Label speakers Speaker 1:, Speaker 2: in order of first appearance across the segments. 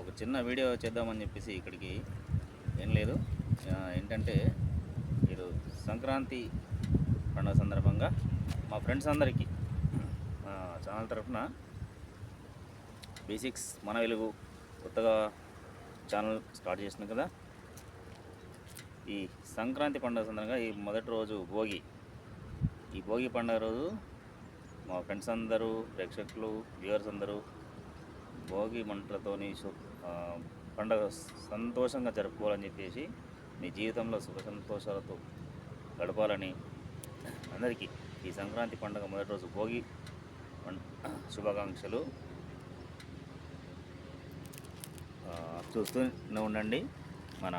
Speaker 1: ఒక చిన్న వీడియో చేద్దామని చెప్పేసి ఇక్కడికి ఏం లేదు. ఏంటంటే మీరు సంక్రాంతి పండుగ సందర్భంగా మా ఫ్రెండ్స్ అందరికీ మా ఛానల్ తరఫున బేసిక్స్ మన వెలుగు కొత్తగా ఛానల్ స్టార్ట్ చేసినాం కదా. ఈ సంక్రాంతి పండుగ సందర్భంగా ఈ మొదటి రోజు భోగి. ఈ భోగి పండుగ రోజు మా ఫ్రెండ్స్ అందరూ ప్రేక్షకులు వ్యూవర్స్ అందరూ భోగి మంటలతోని పండగ సంతోషంగా జరుపుకోవాలని చెప్పేసి మీ జీవితంలో సుఖ సంతోషాలతో గడపాలని అందరికీ ఈ సంక్రాంతి పండుగ మొదటి రోజు భోగి శుభాకాంక్షలు. చూస్తూనే ఉండండి. మన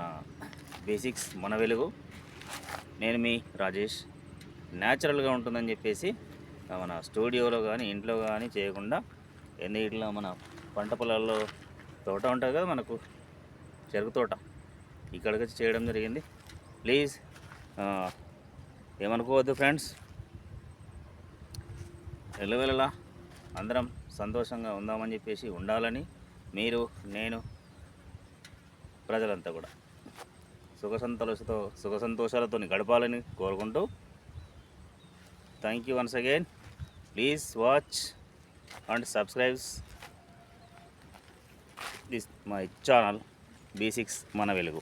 Speaker 1: బేసిక్స్ మన వెలుగు. నేను మీ రాజేష్. న్యాచురల్గా ఉంటుందని చెప్పేసి మన స్టూడియోలో కానీ ఇంట్లో కానీ చేయకుండా ఎన్ని ఇట్లా మన పంట పొలాల్లో తోట ఉంటుంది కదా మనకు చెరుకు తోట. ఇక్కడికి వచ్చి చేయడం జరిగింది. ప్లీజ్ ఏమనుకోవద్దు ఫ్రెండ్స్ ఎల్లవెల్లలా అందరం సంతోషంగా ఉందామని చెప్పేసి ఉండాలని మీరు నేను ప్రజలంతా కూడా. సుఖ సంతోషతో సుఖ సంతోషాలతో గడపాలని కోరుకుంటూ thank you once again please watch and subscribes this my channel B six మన వెలుగు